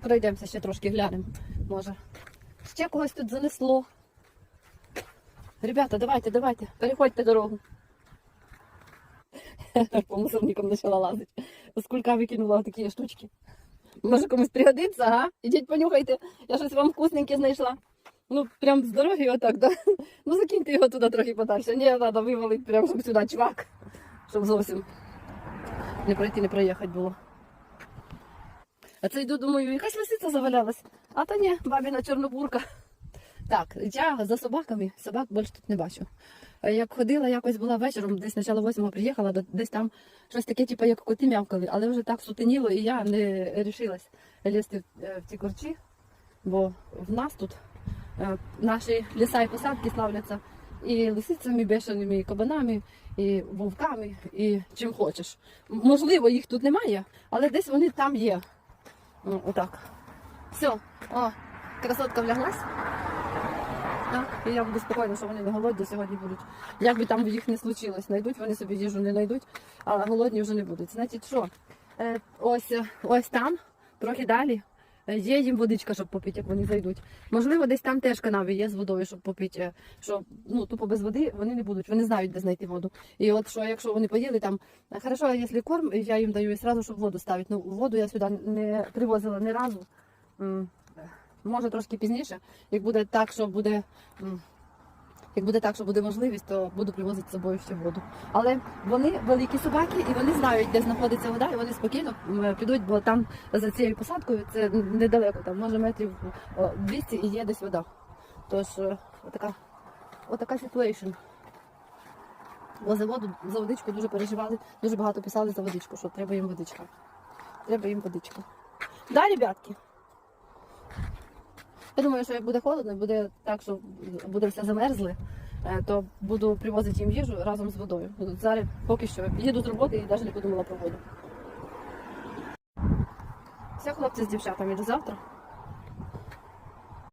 Пройдемося ще трошки глянемо. Може. Ще когось тут занесло. Ребята, давайте, давайте, переходьте дорогу. По мусорникам почала лазити. З викинула такі штучки. Може комусь пригодиться, ага? Ідіть понюхайте. Я щось вам вкусненьке знайшла. Ну, прям з дороги отак, да? Ну закиньте його туди трохи подальше. Ні, треба вивалити прямо щоб сюди чувак. Щоб зовсім не пройти, не проїхати було. А це йду, думаю, якась лисиця завалялась. А то ні, бабіна чорнобурка. Так, я за собаками, собак більше тут не бачу. Як ходила, якось була вечором, десь начало восьмого приїхала, десь там щось таке, типу, як коти м'явкали, але вже так сутеніло, і я не рішилась лізти в, е, в ті корчі, бо в нас тут е, наші ліса і посадки славляться і лисицями, бешеними, і кабанами, і вовками, і чим хочеш. Можливо, їх тут немає, але десь вони там є. Ну, Отак. Все, о, красотка вляглась. Так, і я буду спокійна, що вони не голодні сьогодні будуть. Як би там їх не случилось, знайдуть вони собі їжу не знайдуть, а голодні вже не будуть. Значить, що? Е, ось, ось там, трохи далі, є їм водичка, щоб попити, як вони зайдуть. Можливо, десь там теж канави є з водою, щоб попити. е, Що ну, тупо без води вони не будуть, вони знають, де знайти воду. І от що, якщо вони поїли там, е, хорошо, якщо корм, я їм даю і одразу, щоб воду ставити. Ну, воду я сюди не привозила ні разу. Може трошки пізніше. Як буде так, що буде. Як буде так, що буде можливість, то буду привозити з собою ще воду. Але вони великі собаки і вони знають, де знаходиться вода, і вони спокійно підуть, бо там за цією посадкою це недалеко, там може метрів 200 і є десь вода. Тож е, отака, отака ситуація. Бо за воду, за водичку дуже переживали, дуже багато писали за водичку, що треба їм водичка. Треба їм водичка. Да, ребятки? Я думаю, що як буде холодно, буде так, що буде все замерзле, е, то буду привозити їм їжу разом з водою. Зараз поки що їду з роботи і навіть не подумала про воду. Все, хлопці з дівчатами, до завтра.